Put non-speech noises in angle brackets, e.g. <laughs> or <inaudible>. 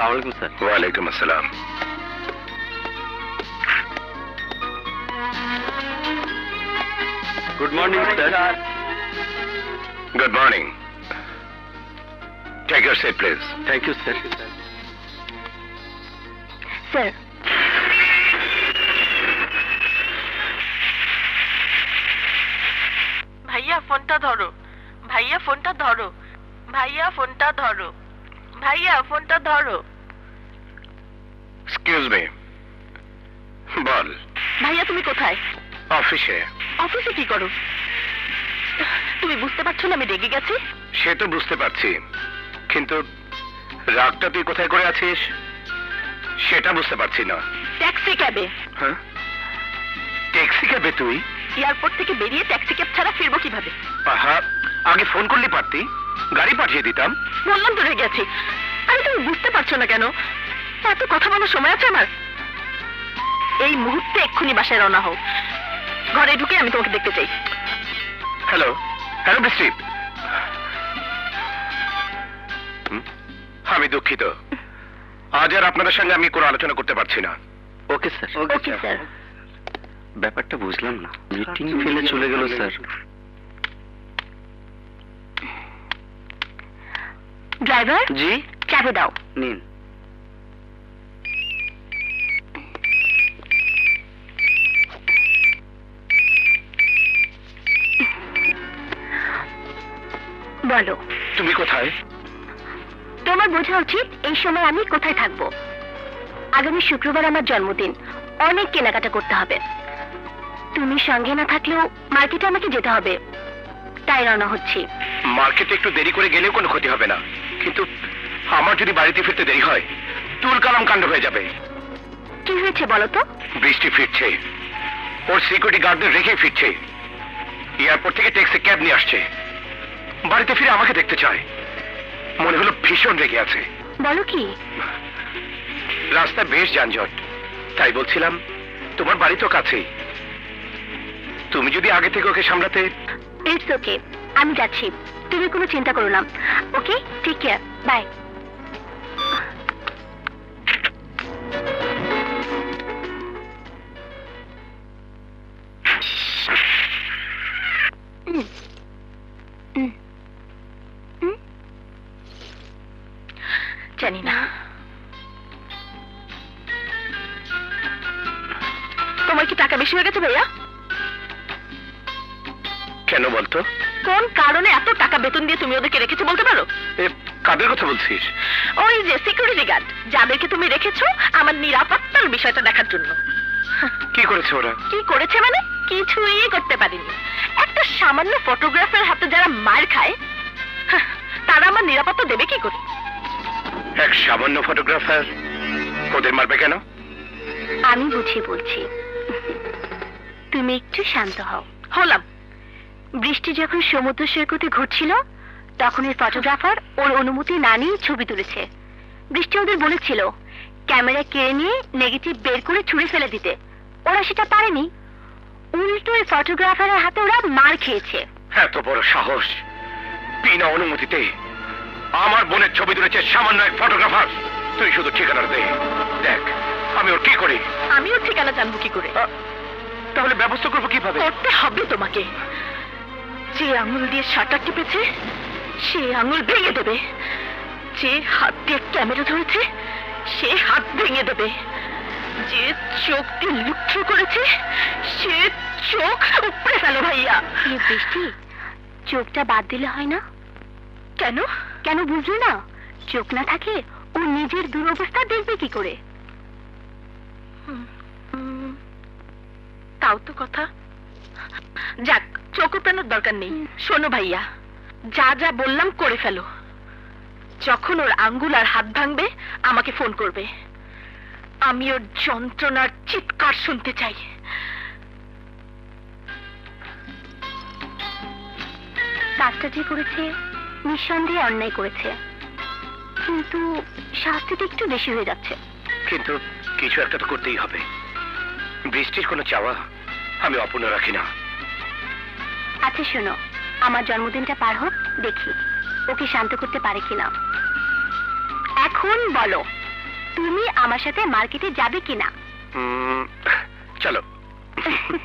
আসসালামু আলাইকুম স্যার ওয়ালাইকুম আসসালাম good morning sir good morning take your seat please thank you sir sir ভাইয়া ফোনটা ধরো। ভাইয়া ফোনটা ধরো। ভাইয়া ফোনটা ধরো। ভাইয়া ফোনটা ধরো। এক্সকিউজ মি বল। ভাইয়া তুমি কোথায়? অফিসে। অফিসে কি করো? তুমি বুঝতে পারছ না আমি রেগে গেছি? সে তো বুঝতে পারছি। কিন্তু রাগটা তুই কোথায় করে আছিস? সেটা বুঝতে পারছি না। ট্যাক্সি ক্যাবে। হ্যাঁ? ট্যাক্সি ক্যাবে তুই? এয়ারপোর্ট থেকে বেরিয়ে ট্যাক্সি ক্যাব ছাড়া ফিরবো কীভাবে? আহা আগে ফোন করলে পারতি। গাড়ি পাঠিয়ে দিতাম। বললাম তো রেগে আছি আরে তুমি বুঝতে পারছ না কেন? এত কথা বলার সময় আছে আমার? এই মুহূর্তে এক্ষুনি বাসায় রওনা হোক ঘরে ঢুকে আমি তোমাকে দেখতে চাই। হ্যালো হ্যালো বৃষ্টি আমি দুঃখিত। আজ আর আপনাদের সঙ্গে আমি কোনো আলোচনা করতে পারছি না। Okay sir. Okay sir. ব্যাপারটা বুঝলাম না। মিটিং ফেলে চলে গেল স্যার। ড্রাইভার? জি? চাবি দাও। নিন। বলো। তুমি কোথায়? তোমার বোঝা উচিত এই সময় আমি কোথায় থাকব। আগামী শুক্রবার আমার জন্মদিন। অনেক কেনাকাটা করতে হবে। তুমি সঙ্গে না থাকলেও মার্কেটে আমাকে যেতে হবে। তাই রওনা হচ্ছি। মার্কেটে একটু দেরি করে গেলেও কোনো ক্ষতি হবে না। কিন্তু আমার যদি বাড়িতে ফিরতে দেরি হয় তুল কালাম কাণ্ড হয়ে যাবে। কি হয়েছে বলো তো? বৃষ্টি ফিরছে। ওর সিকিউরিটি গার্ডদের রেখে ফিরছে। এয়ারপোর্ট থেকে ট্যাক্সি ক্যাব নিয়ে আসছে। বাড়িতে ফিরে আমাকে দেখতে চায়। মনে হলো ভীষণ রেগে আছে। বলো কি? রাস্তা বেশ যানজট। তাই বলছিলাম তোমার বাড়ি তো কাছেই। তুমি যদি আগে থেকে ওকে সামলাতে ইটস ওকে আমি যাচ্ছি। তুমি কোনো চিন্তা করো না। ওকে ঠিক কেয়ার বাই না। তোমার কি টাকা বেশি হয়ে গেছে ভাইয়া? কেন বলতো? কোন কারণে এত টাকা বেতন দিয়ে তুমি ওদেরকে রেখেছো বলতে পারো? এ কাদের কথা বলছিস? ওই যে সিকিউরিটি গার্ড যাদেরকে তুমি রেখেছো আমার নিরাপত্তার বিষয়টা দেখার জন্য। কি করেছে ওরা? কি করেছে মানে? কিছুই করতে পারিনি। একটা সামান্য ফটোগ্রাফার হাতে যারা মার খায় তারা আমার নিরাপত্তা দেবে কি করে? এক সামান্য ফটোগ্রাফার ওদের মারবে কেন? আমি বুঝিয়ে বলছি। তুমি একটু শান্ত হও। হলাম। বৃষ্টি যখন সমুদ্র সৈকতে ঘুরছিল তখন এই ফটোগ্রাফার ওর অনুমতি না নিয়ে ছবি তুলেছে। বৃষ্টি ওদের বলেছিল ক্যামেরা কেড়ে নিয়ে নেগেটিভ বের করে ছুঁড়ে ফেলে দিতে। ওরা সেটা পারেনি। উল্টো ফটোগ্রাফারের হাতে ওরা মার খেয়েছে। এত বড় সাহস। বিনা অনুমতিতে আমার বোনের ছবি তুলেছে সামান্য এক ফটোগ্রাফার তুই শুধু ঠিকানা দে। দেখ আমি ওর কি করি? আমিও ঠিকানা জানব কি করে? তাহলে ব্যবস্থা করব কীভাবে? করতে হবে তোমাকে। যে আঙুল দিয়ে শাটার টিপেছে সে আঙুল ভেঙে দেবে। যে হাত দিয়ে ক্যামেরা ধরেছে সে হাত ভেঙে দেবে। যে চোখ দিয়ে লুচ্ছ করেছে সে চোখ উপড়ে ফেলো ভাইয়া। বৃষ্টি চোখটা বাদ দিলে হয় না? কেন? কেন বুঝলো না? চোখ না থাকে ও নিজের দুরবস্থা দেখবে কি করে? তাও তো কথা। যাক চোখ পেনোর দরকার নেই। শোনো ভাইয়া যা যা বললাম করে ফেলো। যখন ওর আঙ্গুল আর হাত ভাঙবে আমাকে ফোন করবে। আমি ওর যন্ত্রণার চিৎকার শুনতে চাই। কাজটা যে করেছে নিঃসন্দেহে অন্যায় করেছে। কিন্তু শাস্তিটা একটু বেশি হয়ে যাচ্ছে। কিন্তু কিছু একটা তো করতেই হবে। বৃষ্টির কোনো চাওয়া আমি অপূর্ণ রাখি না। আচ্ছা শোনো আমার জন্মদিনটা পার হোক দেখি। ওকে শান্ত করতে পারে কিনা। এখন বলো তুমি আমার সাথে মার্কেটে যাবে কিনা? চলো। <laughs>